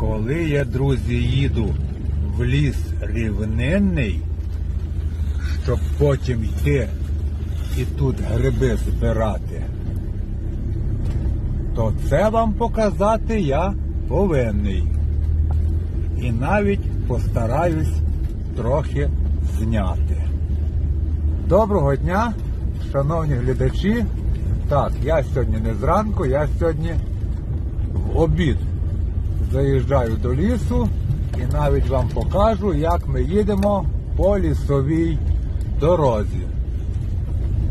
Коли я, друзі, їду в ліс рівнинний, щоб потім йти і тут гриби збирати, то це вам показати я повинний. І навіть постараюсь трохи зняти. Доброго дня, шановні глядачі. Так, я сьогодні не зранку, я сьогодні в обід заїжджаю до лісу і навіть вам покажу, як ми їдемо по лісовій дорозі.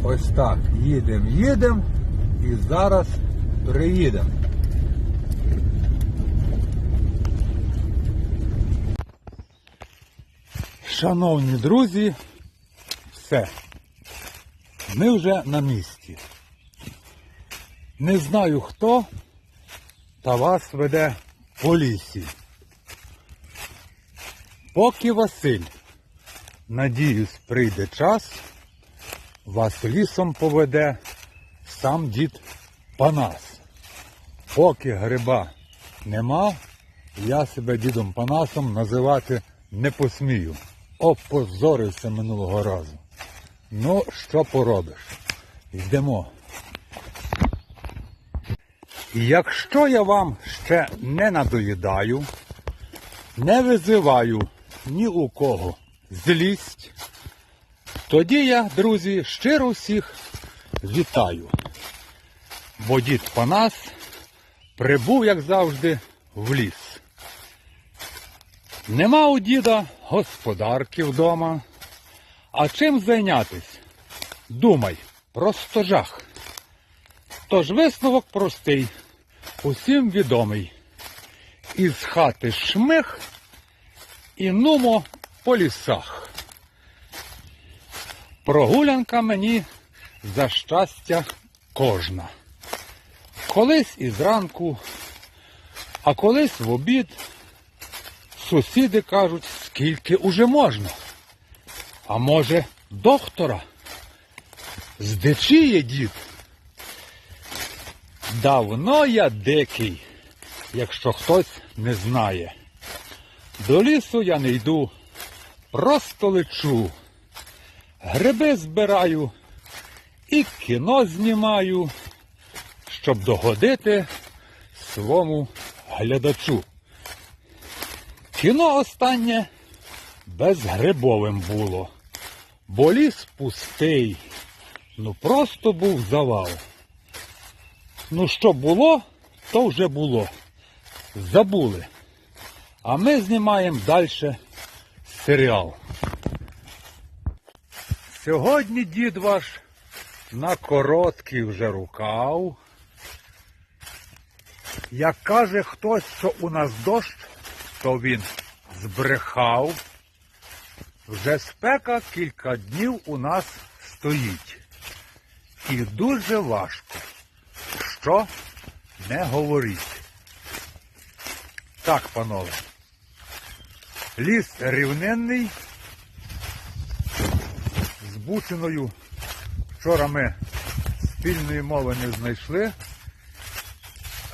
Ось так, їдемо, їдемо і зараз приїдемо. Шановні друзі, все. Ми вже на місці. Не знаю хто, та вас веде по. Поки Василь, надіюсь, прийде час, вас лісом поведе сам дід Панас. Поки гриба нема, я себе дідом Панасом називати не посмію. Опозорився минулого разу. Ну, що поробиш? Йдемо. Якщо я вам ще не надоїдаю, не визиваю ні у кого злість, тоді я, друзі, щиро всіх вітаю. Бо дід Панас прибув, як завжди, в ліс. Нема у діда господарки вдома. А чим зайнятись? Думай, просто жах. Тож висновок простий, усім відомий. Із хати шмих і нумо по лісах. Прогулянка мені за щастя кожна. Колись і зранку, а колись в обід. Сусіди кажуть, скільки уже можна. А може, доктора? Здичіє дід. Давно я дикий, якщо хтось не знає. До лісу я не йду, просто лечу. Гриби збираю і кіно знімаю, щоб догодити свому глядачу. Кіно останнє безгрибовим було, бо ліс пустий, ну просто був завал. Ну що було, то вже було. Забули. А ми знімаємо далі серіал. Сьогодні дід ваш на короткий вже рукав. Як каже хтось, що у нас дощ, то він збрехав. Вже спека кілька днів у нас стоїть. І дуже важко, що не говоріть. Так, панове. Ліс рівнинний. З Бучиною вчора ми спільної мови не знайшли.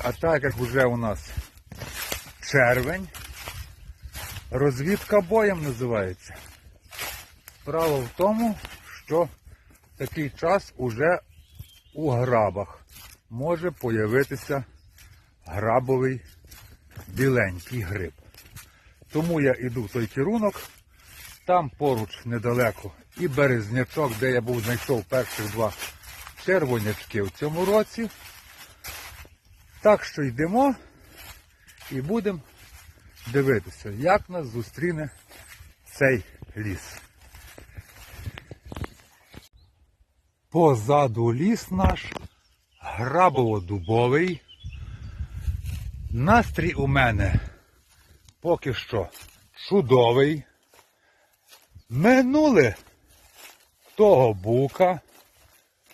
А так як вже у нас червень, розвідка боєм називається. Справа в тому, що такий час уже у грабах може появитися грабовий біленький гриб. Тому я йду в той керунок, там поруч недалеко і березнячок, де я був знайшов перших два червонячки в цьому році. Так що йдемо і будемо дивитися, як нас зустріне цей ліс. Позаду ліс наш грабово-дубовий. Настрій у мене поки що чудовий. Минули того бука,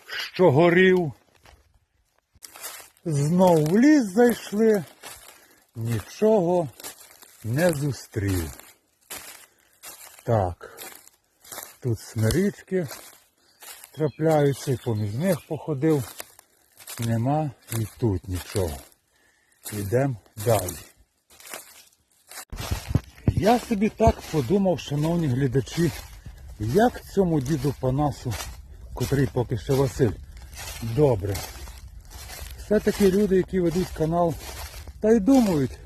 що горів. Знов в ліс зайшли, нічого не зустрів. Так, тут смирічки трапляються, і поміж них походив. Нема і тут нічого. Йдемо далі. Я собі так подумав, шановні глядачі, як цьому діду Панасу, котрий поки що Василь, добре. Все-таки люди, які ведуть канал, та й думають,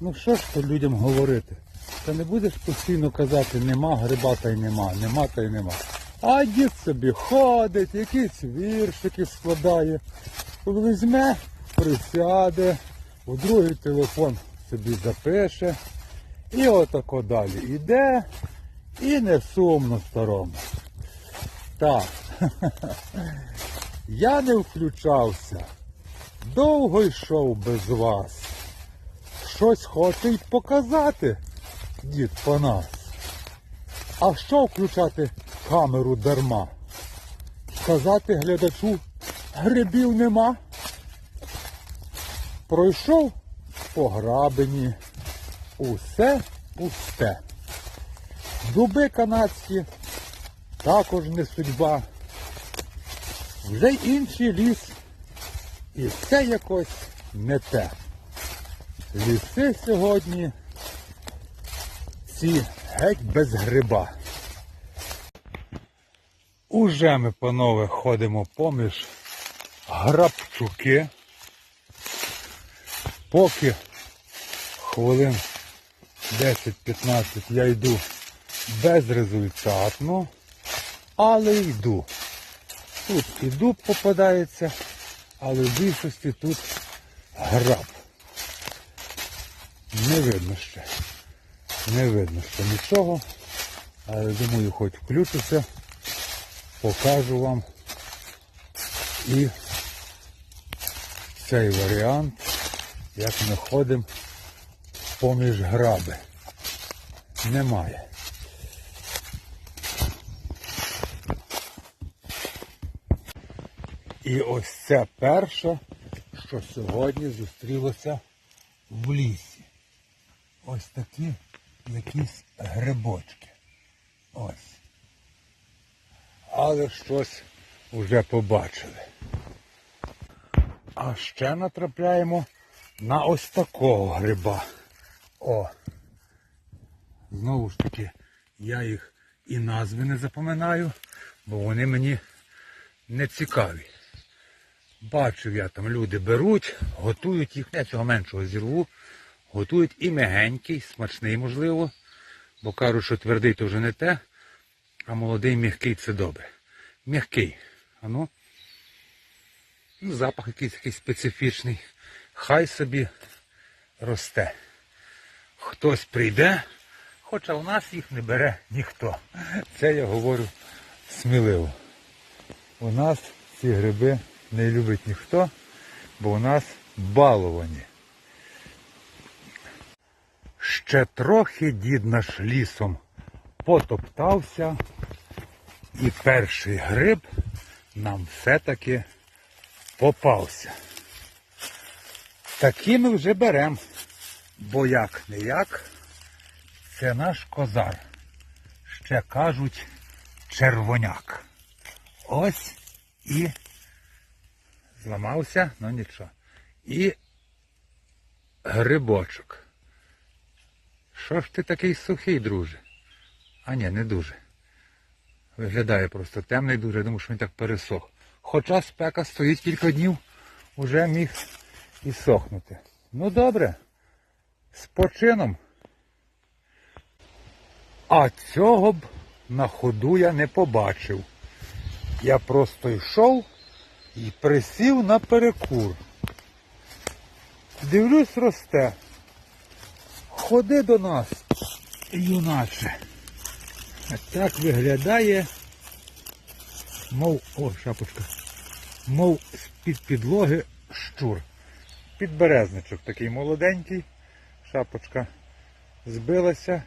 ну що ж то людям говорити? Та не будеш постійно казати, нема гриба та й нема, нема та й нема. А дід собі ходить, якісь віршики складає, візьме, присяде, у другий телефон собі запише. І отако далі іде і не сумно старому. Так, я не включався. Довго йшов без вас. Щось хоче й показати, дід по нас. А що включати камеру дарма? Сказати глядачу, грибів нема. Пройшов по грабині. Усе пусте. Дуби канадські також не судьба. Вже й інший ліс. І все якось не те. Ліси сьогодні ці геть без гриба. Уже ми, панове, ходимо поміж грабчуки. Поки хвилин 10-15 я йду безрезультатно, але йду. Тут і дуб попадається, але в більшості тут граб. Не видно ще. Не видно ще нічого. Але думаю, хоч включуся, покажу вам і цей варіант, як ми ходимо поміж граби. Немає. І ось це перше, що сьогодні зустрілося в лісі. Ось такі якісь грибочки. Ось. Але щось вже побачили. А ще натрапляємо на ось такого гриба. О. Знову ж таки, я їх і назви не запам'ятаю, бо вони мені не цікаві. Бачив я там люди беруть, готують їх, я цього меншого зірву, готують і м'ягенький, смачний, можливо, бо кажуть, що твердий то вже не те, а молодий м'який це добре. М'який. Ану. Ну, запах якийсь такий специфічний. Хай собі росте. Хтось прийде, хоча в нас їх не бере ніхто. Це я говорю сміливо. У нас ці гриби не любить ніхто, бо у нас баловані. Ще трохи дід наш лісом потоптався, і перший гриб нам все-таки попався. Такі ми вже беремо, бо як не як, це наш козар. Ще кажуть червоняк. Ось і зламався, ну нічого. І грибочок. Що ж ти такий сухий, друже? А ні, не дуже. Виглядає просто темний дуже, я думаю, що він так пересох. Хоча спека стоїть кілька днів, уже міг і сохнути. Ну добре, з почином. А цього б на ходу я не побачив. Я просто йшов і присів на перекур. Дивлюсь, росте. Ходи до нас, юначе. А так виглядає, мов, о, шапочка, мов з-під підлоги щур. Підберезничок такий молоденький, шапочка збилася.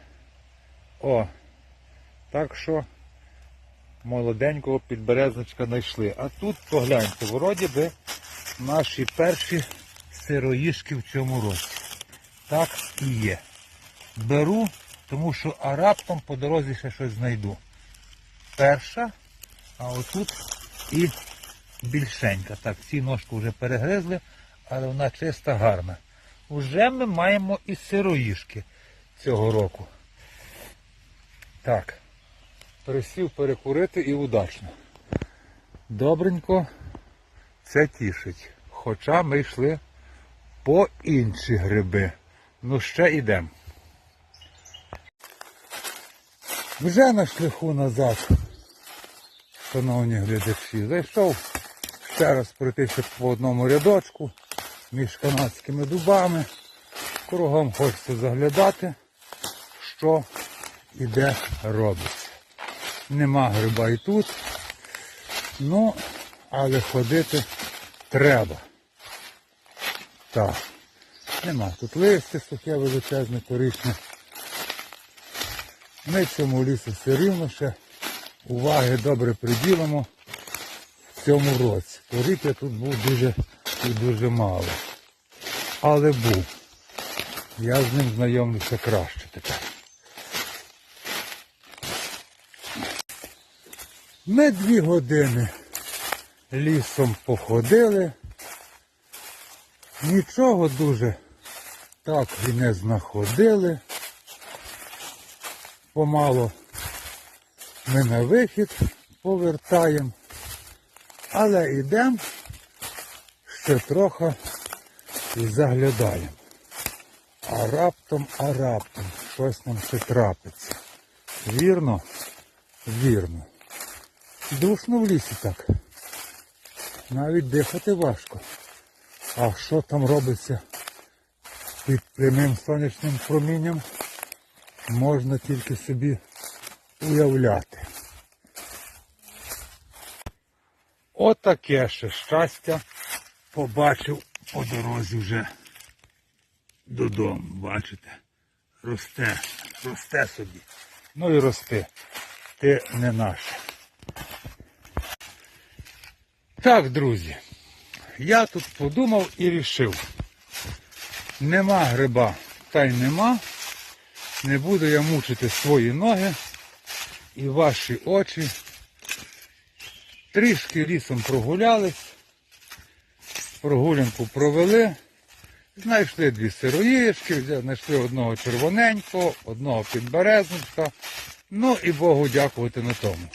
О, так що молоденького підберезничка знайшли. А тут, погляньте, вроді би наші перші сироїшки в цьому році. Так і є. Беру, тому що а раптом по дорозі ще щось знайду. Перша, а отут і більшенька. Так, ці ножку вже перегризли, але вона чиста гарна. Уже ми маємо і сироїшки цього року. Так. Присів перекурити і удачно. Добренько це тішить. Хоча ми йшли по інші гриби. Ну ще йдемо. Вже на шляху назад, шановні глядачі, зайшов ще раз пройтися по одному рядочку між канадськими дубами. Кругом хочеться заглядати, що і де робиться. Нема гриба і тут. Ну, але ходити треба. Так. Нема тут листя сухе величезне, коричне. Ми цьому лісу все рівно ще уваги добре приділимо в цьому році. Торік я тут був дуже і дуже мало. Але був. Я з ним знайомлюся краще тепер. Ми дві години лісом походили. Нічого дуже так і не знаходили. Помало ми на вихід повертаємо, але йдемо ще трохи і заглядаємо. А раптом, а раптом щось нам ще трапиться. Вірно? Вірно. Душно в лісі так. Навіть дихати важко. А що там робиться під прямим сонячним промінням, можна тільки собі уявляти. Отаке ще щастя побачив по дорозі вже додому, бачите. Росте, росте собі. Ну і рости. Ти не наш. Так, друзі, я тут подумав і рішив. Нема гриба, та й нема. Не буду я мучити свої ноги і ваші очі. Трішки лісом прогулялись, прогулянку провели. Знайшли дві сироїшки, знайшли одного червоненького, одного підберезничка. Ну і Богу дякувати на тому.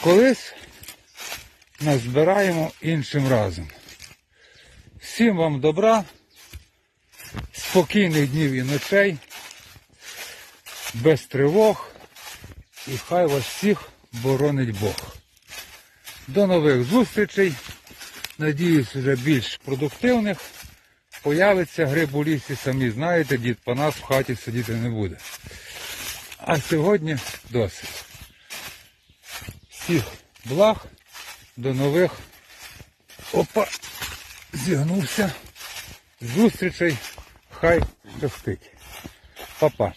Колись назбираємо іншим разом. Всім вам добра, спокійних днів і ночей, без тривог, і хай вас всіх боронить Бог. До нових зустрічей. Надіюсь, вже більш продуктивних. Появиться гриб у лісі, самі знаєте, дід по нас в хаті сидіти не буде. А сьогодні досить. Всіх благ, до нових. Опа! Зігнувся. Зустрічей. Хай щастить. Па-па.